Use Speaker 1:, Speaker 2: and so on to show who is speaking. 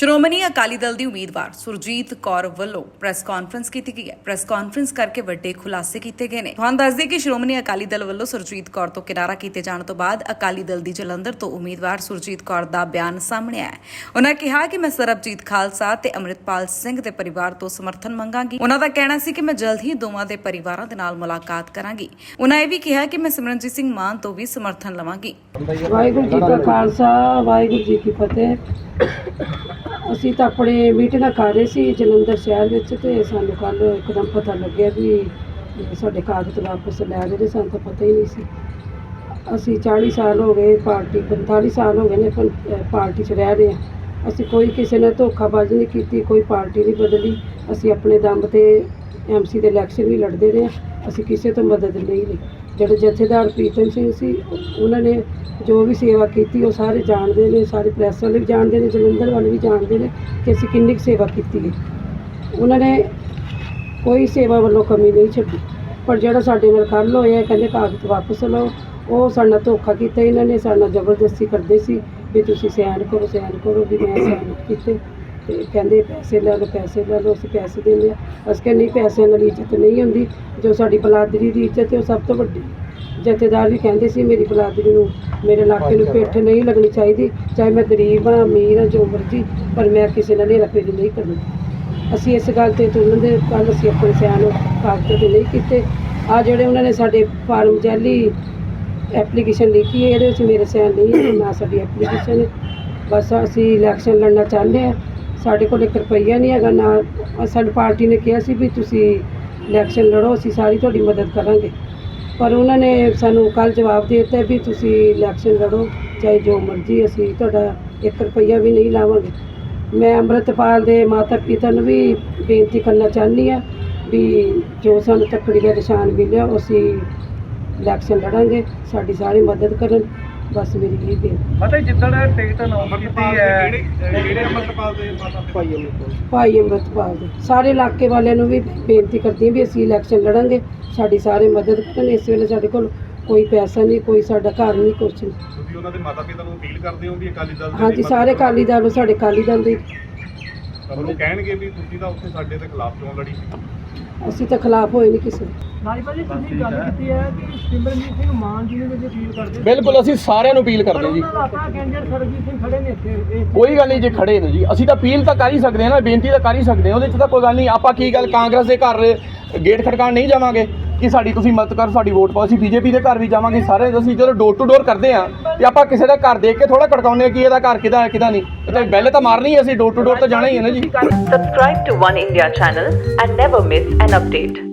Speaker 1: ਸ਼੍ਰੋਮਣੀ ਅਕਾਲੀ ਦਲ ਦੀ ਉਮੀਦਵਾਰ ਸੁਰਜੀਤ ਕੌਰ ਵੱਲੋਂ press conference ਕੀਤੀ ਗਈ ਹੈ। ਪ੍ਰੈਸ ਕਾਨਫਰੰਸ ਕਰਕੇ ਵੱਡੇ ਖੁਲਾਸੇ ਕੀਤੇ ਗਏ ਨੇ। ਤੁਹਾਨੂੰ ਦੱਸ ਦਈਏ ਕਿ ਸ਼੍ਰੋਮਣੀ ਅਕਾਲੀ ਦਲ ਵੱਲੋਂ ਸੁਰਜੀਤ ਕੌਰ ਤੋਂ ਕਿਨਾਰਾ ਕੀਤੇ ਜਾਣ ਤੋਂ ਬਾਅਦ ਅਕਾਲੀ ਦਲ ਦੀ ਜਲੰਧਰ ਤੋਂ ਉਮੀਦਵਾਰ ਸੁਰਜੀਤ ਕੌਰ ਦਾ ਬਿਆਨ ਸਾਹਮਣੇ ਆਇਆ ਉਹਨਾਂ ਕਿਹਾ ਕਿ ਮੈਂ ਸਰਬਜੀਤ ਖਾਲਸਾ ਤੇ ਅੰਮ੍ਰਿਤਪਾਲ ਸਿੰਘ ਦੇ ਪਰਿਵਾਰ ਤੋਂ ਸਮਰਥਨ ਮੰਗਾਂਗੀ। ਉਹਨਾਂ ਦਾ ਕਹਿਣਾ ਸੀ ਕਿ ਮੈਂ ਜਲਦ ਹੀ ਦੋਵਾਂ ਦੇ ਪਰਿਵਾਰਾਂ ਦੇ ਨਾਲ ਮੁਲਾਕਾਤ ਕਰਾਂਗੀ। ਉਹਨਾਂ ਇਹ ਵੀ ਕਿਹਾ ਕਿ ਮੈਂ ਸਿਮਰਨਜੀਤ ਸਿੰਘ ਮਾਨ ਤੋਂ ਵੀ ਸਮਰਥਨ ਲਵਾਂਗੀ।
Speaker 2: ਵਾਹਿਗੁਰੂ ਜੀ ਕਾ ਖਾਲਸਾ, ਵਾਹਿਗੁਰੂ ਜੀ ਕੀ ਫਤਿਹ। ਅਸੀਂ ਤਾਂ ਆਪਣੇ ਮੀਟਿੰਗਾਂ ਕਰ ਰਹੇ ਸੀ ਜਲੰਧਰ ਸ਼ਹਿਰ ਵਿੱਚ ਤੇ ਸਾਨੂੰ ਕੱਲ ਇੱਕਦਮ ਪਤਾ ਲੱਗਿਆ ਵੀ ਸਾਡੇ ਕਾਗਜ਼ ਵਾਪਸ ਲੈ ਰਹੇ ਨੇ, ਸਾਨੂੰ ਤਾਂ ਪਤਾ ਹੀ ਨਹੀਂ ਸੀ। ਅਸੀਂ 40 ਸਾਲ ਹੋ ਗਏ ਪਾਰਟੀ 45 ਸਾਲ ਹੋ ਗਏ ਨੇ ਪੰ- ਪਾਰਟੀ 'ਚ ਰਹਿ ਰਹੇ ਹਾਂ। ਅਸੀਂ ਕੋਈ ਕਿਸੇ ਨਾਲ ਧੋਖਾਬਾਜ਼ੀ ਨਹੀਂ ਕੀਤੀ, ਕੋਈ ਪਾਰਟੀ ਨਹੀਂ ਬਦਲੀ। ਅਸੀਂ ਆਪਣੇ ਦਮ ਤੇ ਐਮਸੀ ਦੇ ਇਲੈਕਸ਼ਨ ਵੀ ਲੜਦੇ ਰਹੇ ਹਾਂ। ਅਸੀਂ ਕਿਸੇ ਤੋਂ ਮਦਦ ਨਹੀਂ। ਲਈ ਜਿਹੜੇ ਜਥੇਦਾਰ ਪ੍ਰੀਤਮ ਸਿੰਘ ਸੀ, ਉਹਨਾਂ ਨੇ ਜੋ ਵੀ ਸੇਵਾ ਕੀਤੀ, ਉਹ ਸਾਰੇ ਜਾਣਦੇ ਨੇ, ਸਾਰੇ ਪ੍ਰੈਸ ਵਾਲੇ ਵੀ ਜਾਣਦੇ ਨੇ, ਜਲੰਧਰ ਵਾਲੇ ਵੀ ਜਾਣਦੇ ਨੇ ਕਿ ਅਸੀਂ ਕਿੰਨੀ ਕੁ ਸੇਵਾ ਕੀਤੀ ਹੈ। ਉਹਨਾਂ ਨੇ ਕੋਈ ਸੇਵਾ ਵੱਲੋਂ ਕਮੀ ਨਹੀਂ ਛੱਡੀ। ਪਰ ਜਿਹੜਾ ਸਾਡੇ ਨਾਲ ਕੱਲ੍ਹ ਹੋਇਆ ਕਹਿੰਦੇ ਕਾਗਜ਼ ਵਾਪਸ ਲਓ। ਉਹ ਸਾਡਾ ਧੋਖਾ ਕੀਤਾ ਇਹਨਾਂ ਨੇ, ਸਾਡੇ ਨਾਲ ਜ਼ਬਰਦਸਤੀ ਕਰਦੇ ਸੀ ਵੀ ਤੁਸੀਂ ਸਿਆਣ ਕਰੋ ਸਿਆਣ ਕਰੋ, ਵੀ ਮੈਂ ਸਿਆਣ ਕੀਤੇ। ਤੇ ਕਹਿੰਦੇ ਪੈਸੇ ਲੈ ਲਓ, ਪੈਸੇ ਲੈ ਲਓ, ਅਸੀਂ ਪੈਸੇ ਦਿੰਦੇ ਹਾਂ। ਅਸੀਂ ਕਹਿੰਦੇ ਨਹੀਂ, ਪੈਸਿਆਂ ਨਾਲ ਇੱਜ਼ਤ ਨਹੀਂ ਹੁੰਦੀ। ਜੋ ਸਾਡੀ ਬਲਾਦਰੀ ਦੀ ਇੱਜ਼ਤ ਹੈ, ਉਹ ਸਭ ਤੋਂ ਵੱਡੀ। ਜਥੇਦਾਰ ਵੀ ਕਹਿੰਦੇ ਸੀ, ਮੇਰੀ ਬਲਾਦਰੀ ਨੂੰ ਮੇਰੇ ਇਲਾਕੇ ਨੂੰ ਪਿੱਠ ਨਹੀਂ ਲੱਗਣੀ ਚਾਹੀਦੀ। ਚਾਹੇ ਮੈਂ ਗਰੀਬ ਹਾਂ, ਅਮੀਰ ਹਾਂ, ਜੋ ਮਰਜ਼ੀ, ਪਰ ਮੈਂ ਕਿਸੇ ਨਾਲ ਹੇਰਾਫੇਰੀ ਨਹੀਂ ਕਰਨੀ। ਅਸੀਂ ਇਸ ਗੱਲ ਤੇ ਤੁਲਨ ਦੇ ਕੱਲ ਅਸੀਂ ਆਪਣੇ ਸਿਆਣ ਕਾਗਜ਼ ਤੇ ਨਹੀਂ ਕੀਤੇ। ਆ ਜਿਹੜੇ ਉਹਨਾਂ ਨੇ ਸਾਡੇ ਫਾਰਮ ਜੈਲੀ ਐਪਲੀਕੇਸ਼ਨ ਲਿਖੀ ਹੈ, ਇਹਦੇ ਵਿੱਚ ਮੇਰੇ ਸਿਆਣ ਨਹੀਂ ਹੈ, ਨਾ ਸਾਡੀ ਐਪਲੀਕੇਸ਼ਨ ਬਸ ਅਸੀਂ ਇਲੈਕਸ਼ਨ ਲੜਨਾ ਚਾਹੁੰਦੇ ਹਾਂ। ਸਾਡੇ ਕੋਲ ਇੱਕ ਰੁਪਈਆ ਨਹੀਂ ਹੈਗਾ, ਨਾ ਅਹ ਸਾਡੀ ਪਾਰਟੀ ਨੇ ਕਿਹਾ ਸੀ ਵੀ ਤੁਸੀਂ ਇਲੈਕਸ਼ਨ ਲੜੋ, ਅਸੀਂ ਸਾਰੀ ਤੁਹਾਡੀ ਮਦਦ ਕਰਾਂਗੇ। ਪਰ ਉਹਨਾਂ ਨੇ ਸਾਨੂੰ ਕੱਲ ਜਵਾਬ ਦੇ ਦਿੱਤਾ ਵੀ ਤੁਸੀਂ ਇਲੈਕਸ਼ਨ ਲੜੋ, ਚਾਹੇ ਜੋ ਮਰਜ਼ੀ ਅਸੀਂ ਤੁਹਾਡਾ ਇੱਕ ਰੁਪਈਆ ਵੀ ਨਹੀਂ ਲਾਵਾਂਗੇ। ਮੈਂ ਅੰਮ੍ਰਿਤਪਾਲ ਦੇ ਮਾਤਾ ਪਿਤਾ ਨੂੰ ਵੀ ਬੇਨਤੀ ਕਰਨਾ ਚਾਹੁੰਦੀ ਹਾਂ ਵੀ ਜੋ ਸਾਨੂੰ ਤੱਕੜੀ ਦਾ ਨਿਸ਼ਾਨ ਮਿਲਿਆ ਅਸੀਂ ਇਲੈਕਸ਼ਨ ਲੜਾਂਗੇ, ਸਾਡੀ ਸਾਰੀ ਮਦਦ ਕਰਨ। ਬਸ ਮੇਰੀ ਇਹ ਬੇਨਤੀ
Speaker 3: ਮਤਲਬ ਜਿੱਦਣ ਟਿਕਟ ਅਨਾਉਂਸ ਕੀਤੀ ਹੈ ਕਿਹੜੇ ਅੰਮ੍ਰਿਤਪਾਲ ਦੇ
Speaker 2: ਭਾਈ ਅੰਮ੍ਰਿਤਪਾਲ। ਦੇ। ਸਾਰੇ ਇਲਾਕੇ ਵਾਲਿਆਂ ਨੂੰ ਵੀ ਬੇਨਤੀ ਕਰਦੀ ਹਾਂ ਵੀ ਅਸੀਂ ਇਲੈਕਸ਼ਨ ਲੜਾਂਗੇ। ਸਾਡੀ ਸਾਰੇ ਮਦਦ ਕਰਨ ਇਸ ਵੇਲੇ ਸਾਡੇ ਕੋਲ ਕੋਈ ਪੈਸਾ ਨਹੀਂ ਕੋਈ ਸਾਡਾ ਘਰ ਨਹੀਂ ਕੁਛ ਨਹੀਂ।
Speaker 3: ਤੁਸੀਂ ਉਹਨਾਂ ਦੇ ਮਾਤਾ ਪਿਤਾ ਨੂੰ ਅਪੀਲ ਕਰਦੇ ਹੋ ਵੀ ਅਕਾਲੀ ਦਲ ਦੇ
Speaker 2: ਹਾਂਜੀ ਸਾਰੇ ਅਕਾਲੀ ਦਲ ਨੂੰ ਸਾਡੇ ਅਕਾਲੀ ਦਲ ਦੇ।
Speaker 3: ਤੁਹਾਨੂੰ ਕਹਿਣਗੇ ਵੀ ਤੁਸੀਂ ਤਾਂ ਉੱਥੇ ਸਾਡੇ ਦੇ ਖਿਲਾਫ ਕਿਉਂ ਲੜੀ?
Speaker 2: ਅਸੀਂ ਤਾਂ ਖਿਲਾਫ ਹੋਏ ਨਹੀਂ ਕਿਸੇ। ਦੇ।
Speaker 4: ਰਾਜਪਾਲ ਜੀ ਤੁਸੀਂ ਗੱਲ ਕੀਤੀ ਹੈ ਕਿ ਸਿਮਰਨਜੀਤ ਸਿੰਘ ਮਾਨ ਜੀ ਨੂੰ ਵੀ ਅਪੀਲ ਕਰਦੇ
Speaker 5: ਬਿਲਕੁਲ ਅਸੀਂ ਸਾਰਿਆਂ ਨੂੰ ਅਪੀਲ ਕਰਦੇ ਜੀ।
Speaker 4: ਉਹਨਾਂ ਦਾ ਆਪਣਾ ਕੈਂਡੀਡੇਟ ਸਰਬਜੀਤ ਸਿੰਘ ਖੜੇ ਨੇ ਇੱਥੇ ਇਹ
Speaker 5: ਕੋਈ ਗੱਲ ਨਹੀਂ ਜੇ ਖੜੇ ਨੇ ਜੀ। ਅਸੀਂ ਤਾਂ ਅਪੀਲ ਤਾਂ ਕਰ ਹੀ ਸਕਦੇ ਹਾਂ ਨਾ ਬੇਨਤੀ ਤਾਂ ਕਰ ਹੀ ਸਕਦੇ ਹਾਂ। ਉਹਦੇ 'ਚ ਤਾਂ ਕੋਈ ਗੱਲ ਨਹੀਂ। ਆਪਾਂ ਕੀ ਗੱਲ ਕਾਂਗਰਸ ਦੇ ਘਰ ਗੇਟ ਖੜਕਾਉਣ ਨਹੀਂ ਜਾਵਾਂਗੇ? ਕਿ ਸਾਡੀ ਤੁਸੀਂ ਮਦਦ ਕਰੋ, ਸਾਡੀ ਵੋਟ ਪਾਓ। ਅਸੀਂ ਬੀਜੇਪੀ ਦੇ ਘਰ ਵੀ ਜਾਵਾਂਗੇ, ਸਾਰੇ ਅਸੀਂ ਜਦੋਂ ਡੋਰ ਟੂ ਡੋਰ ਕਰਦੇ ਆ ਤੇ ਆਪਾਂ ਕਿਸੇ ਦਾ ਘਰ ਦੇਖ ਕੇ ਥੋੜਾ ਖੜਕਾਉਂਦੇ ਆ ਕਿ ਇਹਦਾ ਘਰ ਕਿਹਦਾ ਹੈ ਕਿਹਦਾ ਨਹੀਂ। ਇਹ ਤਾਂ ਬੈਲ ਤਾਂ ਮਾਰਨੀ ਹੈ, ਅਸੀਂ ਡੋਰ ਟੂ ਡੋਰ ਤਾਂ ਜਾਣਾ ਹੀ ਹੈ ਨਾ ਜੀ।
Speaker 6: Subscribe to One India channel and never miss an update.